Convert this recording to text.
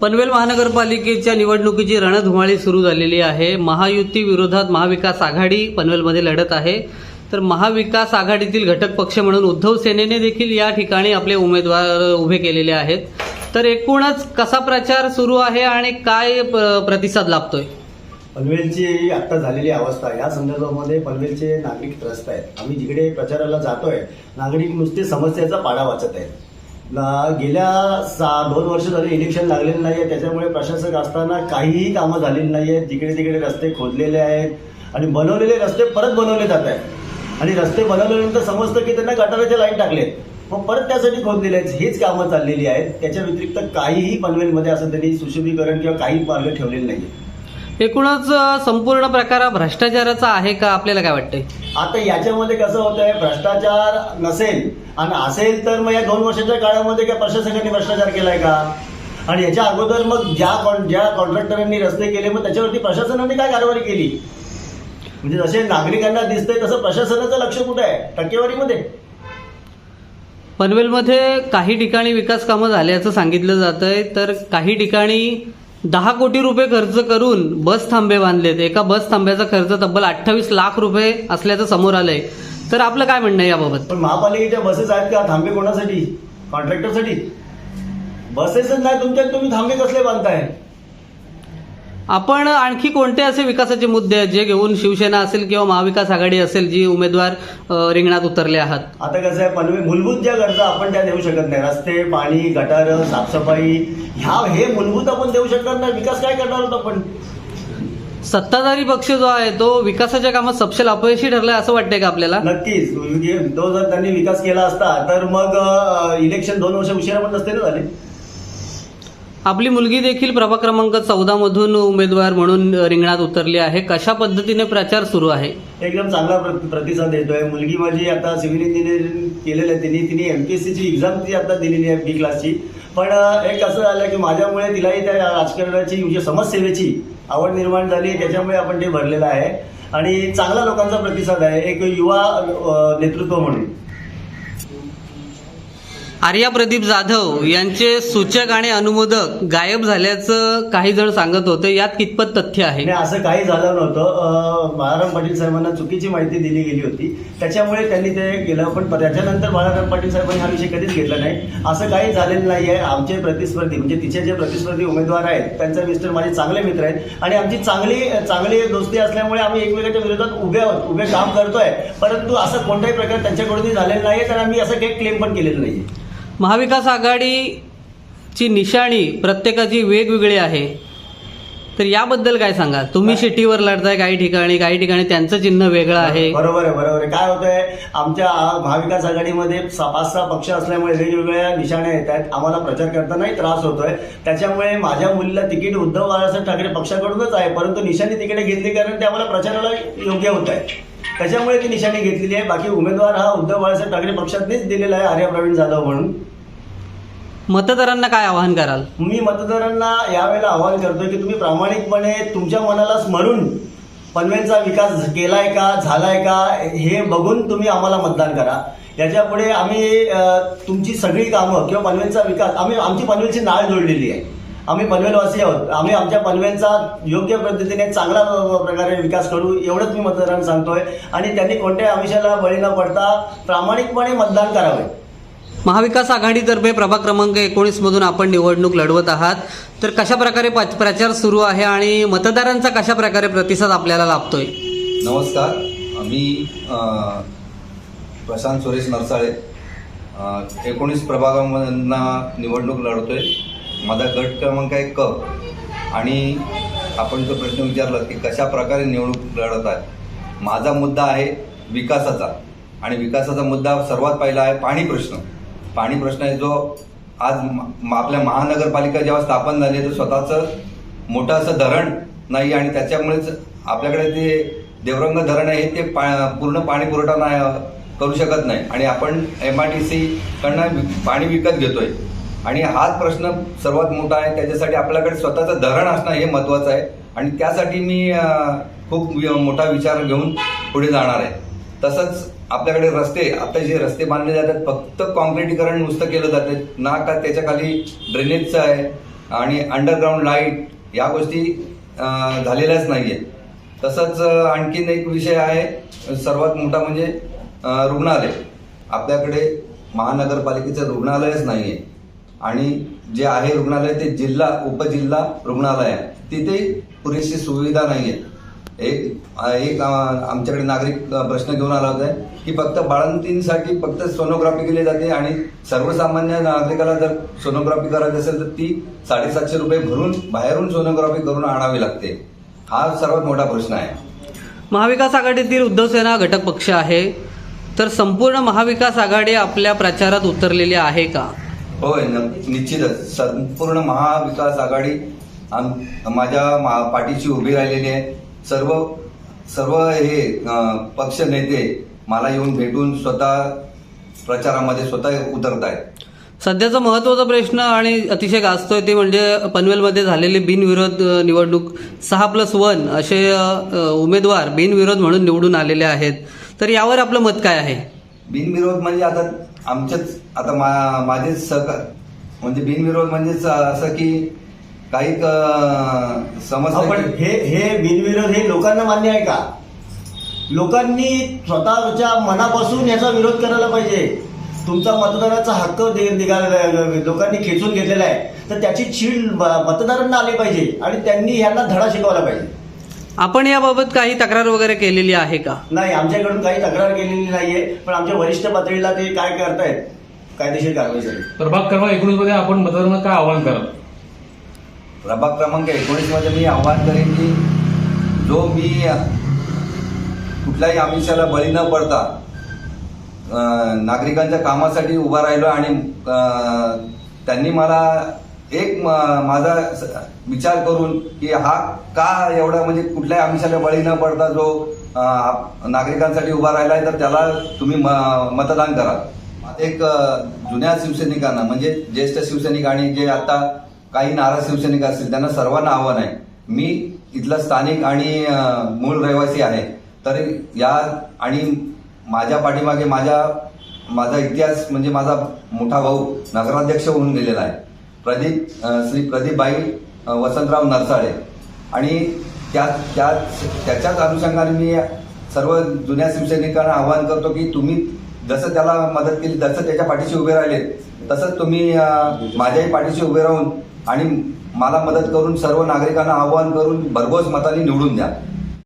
पनवेल महानगरपालिकेच्या निवडणुकीची रणधुमाळी सुरू झालेली आहे. महायुती विरोधात महाविकास आघाडी पनवेलमध्ये लढत आहे. तर महाविकास आघाडीतील घटक पक्ष म्हणून उद्धव सेनेने देखील या ठिकाणी आपले उमेदवार उभे केलेले आहेत. तर एकूणच कसा प्रचार सुरू आहे आणि काय प- प्रतिसाद लाभतोय? पनवेलची आत्ता झालेली अवस्था या संदर्भामध्ये पनवेलचे नागरिक त्रस्त आहेत. आम्ही जिकडे प्रचाराला जातोय नागरिक नुसते समस्याचा पाडा वाचत आहेत. गेल्या सा दोन वर्ष झाले इलेक्शन लागलेलं नाही आहे त्याच्यामुळे प्रशासक असताना काहीही कामं झालेली नाही आहेत जिकडे तिकडे रस्ते खोदलेले आहेत. आणि बनवलेले रस्ते परत बनवले जात आहेत. आणि रस्ते बनवल्यानंतर समजतं की त्यांना गटाराच्या लाईन टाकलेत. मग परत त्यासाठी खोदलेले आहेत हीच कामं चाललेली आहेत. त्याच्या व्यतिरिक्त काहीही पनवेलमध्ये असं त्यांनी सुशोभीकरण किंवा काही मार्ग ठेवलेले नाही एकूणच संपूर्ण प्रकार भ्रष्टाचाराचा आहे का? आपल्याला काय वाटतंय? आता याच्यामध्ये कसं होतंय? भ्रष्टाचार नसेल आणि असेल तर मग या दोन वर्षाच्या काळामध्ये काय प्रशासकांनी भ्रष्टाचार केलाय का? आणि याच्या अगोदर मग ज्या कॉन- ज्या कॉन्ट्रॅक्टरांनी रस्ते केले मग त्याच्यावरती प्रशासनाने काय कारवाई केली? म्हणजे जसे नागरिकांना दिसतंय तसं प्रशासनाचं लक्ष कुठं आहे? टक्केवारीमध्ये. पनवेलमध्ये काही ठिकाणी विकास कामं झाल्याचं सांगितलं जात आहे तर काही ठिकाणी दहा कोटी रुपये खर्च करून बस थांबे बांधलेत. एका बस थांब्याचा खर्च तब्बल अठ्ठावीस लाख रुपये असल्याचं समोर आलंय. तर आपलं काय म्हणणं आहे याबाबत? पण महापालिकेच्या बसेस आहेत का? थांबे कोणासाठी? कॉन्ट्रॅक्टरसाठी? बसेसच नाही तुमच्या तुम्ही थांबे कसले बांधताय? आपण आणखी कोणते असे विकासाचे मुद्दे आहेत जे घेऊन शिवसेना असेल किंवा महाविकास आघाडी असेल जी उमेदवार अ, रिंगणात उतरले आहात? आता कसं आहे पनवेल मूलभूत ज्या गरजा आपण त्या देऊ शकत नाही. रस्ते पाणी गटार साफसफाई ह्या हे मूलभूत आपण देऊ शकत नाही. विकास काय करणार आहोत आपण? सत्ताधारी पक्ष जो आहे तो विकासाच्या कामात सपशेल अपयशी ठरलाय असं वाटतंय का आपल्याला? नक्कीच. तो जर त्यांनी विकास केला असता तर मग इलेक्शन दोन वर्ष उशिरा पण नसते ना झाले. आपली मुलगी देखील प्रभाग क्रमांक चौदा मधून उमेदवार म्हणून रिंगणात उतरली आहे. कशा पद्धतीने प्रचार सुरू आहे? एकदम चांगला प्र- प्रतिसाद देतोय. मुलगी माझी आता सिव्हिल इंजिनिअरिंग केलेलं आहे तिने. तिने एमपीएससीची एक्झाम ती आता दिलेली आहे बी क्लासची पण एक असं झालं की माझ्यामुळे तिलाही त्या राजकारणाची म्हणजे समाजसेवेची आवड निर्माण झाली त्याच्यामुळे आपण ते भरलेलं आहे. आणि चांगला लोकांचा प्रतिसाद आहे. एक युवा नेतृत्व म्हणून. आर्या प्रदीप जाधव यांचे सूचक आणि अनुमोदक गायब झाल्याचं काही जण सांगत होते. यात कितपत तथ्य आहे? आणि असं काही झालं नव्हतं. अं, बाळाराम पाटील साहेबांना चुकीची माहिती दिली गेली होती. त्याच्यामुळे त्यांनी ते केलं पण त्याच्यानंतर बाळाराम पाटील साहेबांनी हा विषय कधीच घेतला नाही. असं काही झालेलं नाही आहे. आमचे प्रतिस्पर्धी म्हणजे तिचे जे प्रतिस्पर्धी उमेदवार आहेत त्यांचे मिस्टर माझे चांगले मित्र आहेत. आणि आमची चांगली चांगली दोस्ती असल्यामुळे आम्ही एकमेकांच्या विरोधात उभे आहोत उभे काम करतोय. परंतु असं कोणताही प्रकार त्यांच्याकडूनही झालेलं नाही तर आम्ही असं काही क्लेम पण केलेलं नाही महाविकास आघाडीची निशाणी प्रत्येकाची वेगवेगळी आहे. तर याबद्दल काय सांगा तुम्ही शिट्टीवर लढताय काही ठिकाणी काही ठिकाणी त्यांचं चिन्ह वेगळं आहे. बरोबर आहे बरोबर आहे. काय होतंय आमच्या महाविकास आघाडीमध्ये पाच सहा पक्ष असल्यामुळे वेगवेगळ्या निशाण्या येत आहेत. आम्हाला प्रचार करतानाही त्रास होतोय. त्याच्यामुळे माझ्या मुलीला तिकीट उद्धव बाळासाहेब ठाकरे पक्षाकडूनच आहे परंतु निशाणी तिकडे घेतली कारण ते आम्हाला प्रचाराला योग्य होत आहे त्याच्यामुळे ती निशाणी घेतलेली आहे. बाकी उमेदवार हा उद्धव बाळासाहेब ठाकरे पक्षातनेच दिलेला आहे आर्या प्रवीण जाधव म्हणून. मतदारांना काय आवाहन कराल? मी मतदारांना यावेळेला आवाहन करतोय की तुम्ही प्रामाणिकपणे तुमच्या मनाला स्मरून पनवेलचा विकास केलाय का झालाय का हे बघून तुम्ही आम्हाला मतदान करा. याच्यापुढे आम्ही तुमची सगळी कामं किंवा पनवेलचा विकास आम्ही आमची पनवेलची नाळ जोडलेली आहे. आम्ही पनवेलवासी आहोत. आम्ही आमच्या पनवेलचा योग्य पद्धतीने चांगला प्रकारे विकास करू एवढंच मी मतदारांना सांगतोय. आणि त्यांनी कोणत्याही आमिषाला बळी न पडता प्रामाणिकपणे मतदान करावे. महाविकास आघाडीतर्फे प्रभाग क्रमांक एकोणीस मधून आपण निवडणूक लढवत आहात. तर कशा प्रकारे पाच- प्रचार सुरू आहे आणि मतदारांचा कशा प्रकारे प्रतिसाद आपल्याला लाभतोय? नमस्कार. मी प्रशांत सुरेश नरसाळे एकोणीस प्रभागामधनं निवडणूक लढतोय. माझा गट क्रमांक आहे क आणि आपण जो प्रश्न विचारला की कशा प्रकारे निवडणूक लढत आहे? माझा मुद्दा आहे विकासाचा. आणि विकासाचा मुद्दा सर्वात पहिला आहे पाणी प्रश्न. पाणी प्रश्न आहे जो आज म- आपल्या महानगरपालिका जेव्हा स्थापन झाली तर स्वतःचं मोठं असं धरण नाही आणि त्याच्यामुळेच आपल्याकडे ते देवरंग धरण आहे ते पा पूर्ण पाणी पुरवठा नाही करू शकत नाही. आणि आपण एम आर टी सीकडनं पाणी विकत घेतोय. आणि हाच प्रश्न सर्वात मोठा आहे. त्याच्यासाठी आपल्याकडे स्वतःचं धरण असणं हे महत्वाचं आहे. आणि त्यासाठी मी खूप मोठा विचार घेऊन पुढे जाणार आहे. तसंच आपल्याकडे रस्ते आता जे रस्ते बांधले जातात फक्त कॉन्क्रिटीकरण नुसतं केलं जाते ना का त्याच्याखाली ड्रेनेजचं आहे आणि अंडरग्राऊंड लाइट या गोष्टी झालेल्याच नाही आहेत तसंच आणखीन एक विषय आहे सर्वात मोठा म्हणजे रुग्णालय. आपल्याकडे महानगरपालिकेचं रुग्णालयच नाही आहे आणि जे आहे रुग्णालय ते जिल्हा उपजिल्हा रुग्णालय आहे. तिथे पुरेशी सुविधा नाही आहे एक एक आमच्याकडे नागरिक प्रश्न घेऊन आला होता की फक्त बाळंतींसाठी फक्त सोनोग्राफी केली जाते आणि सर्वसामान्य नागरिकाला जर सोनोग्राफी करायची असेल तर ती साडेसातशे रुपये भरून बाहेरून सोनोग्राफी करून आणावी लागते. हा सर्वात मोठा प्रश्न आहे. महाविकास आघाडीतील उद्धव सेना घटक पक्ष आहे. तर संपूर्ण महाविकास आघाडी आपल्या प्रचारात उतरलेली आहे का? होय निश्चितच. संपूर्ण महाविकास आघाडी आम- माझ्या मा- पाठीशी उभी राहिलेली आहे. सर्व सर्व हे पक्ष नेते मला येऊन भेटून स्वतः प्रचारामध्ये स्वतः उतरत आहेत सध्याचा महत्त्वाचा प्रश्न आणि अतिशय गाजतोय ते म्हणजे पनवेलमध्ये झालेली बिनविरोध निवडणूक सहा प्लस वन असे उमेदवार बिनविरोध म्हणून निवडून आलेले आहेत. तर यावर आपलं मत काय आहे? बिनविरोध म्हणजे आता आमचेच आता मा- माझे सहकार म्हणजे बिनविरोध म्हणजेच असं की काही समस्या आपण हे हे बिनविरोध हे लोकांना मान्य आहे का? लोकांनी स्वतःच्या मनापासून याचा विरोध करायला पाहिजे. तुमचा मतदानाचा हक्क निघालेला लोकांनी खेचून घेतलेला आहे. तर त्याची चीड मतदारांना आली पाहिजे आणि त्यांनी यांना धडा शिकवला पाहिजे. आपण याबाबत काही तक्रार वगैरे केलेली आहे का? नाही आमच्याकडून काही तक्रार केलेली नाहीये पण आमच्या वरिष्ठ पातळीला ते काय करतायत कायदेशीर कारवाईसाठी प्रभाग क्रमांक एकोणीसमध्ये आपण मतदारांना काय आवाहन कराल? प्रभाग क्रमांक एकोणीसमध्ये मी आवाहन करेन की जो मी कुठल्याही आमिषाला बळी न पडता अं, नागरिकांच्या कामासाठी उभा राहिलो आणि अं, त्यांनी मला एक म- माझा स- विचार करून की हा का एवढा म्हणजे कुठल्याही आमिषाला बळी न पडता जो आप- नागरिकांसाठी उभा राहिला आहे तर त्याला तुम्ही म- मतदान करा. एक जुन्या शिवसैनिकांना म्हणजे ज्येष्ठ शिवसैनिक आणि जे आता काही नाराज शिवसैनिक असतील त्यांना सर्वांना आव्हान आहे. मी इथला स्थानिक आणि मूळ रहिवासी आहे. तर या आणि माझ्या पाठीमागे माझ्या माझा इतिहास म्हणजे माझा मोठा भाऊ नगराध्यक्ष होऊन गेलेला आहे. प्रदीप श्री प्रदीप बाई वसंतराव नरसाळे. आणि त्या त्या त्याच्याच अनुषंगाने मी सर्व जुन्या शिवसैनिकांना आवाहन करतो की तुम्ही जसं त्याला मदत केली जसं त्याच्या पाठीशी उभे राहिले. तसंच तुम्ही माझ्याही पाठीशी उभे राहून आणि मला मदत करून सर्व नागरिकांना आवाहन करून भरघोस मताने निवडून द्या.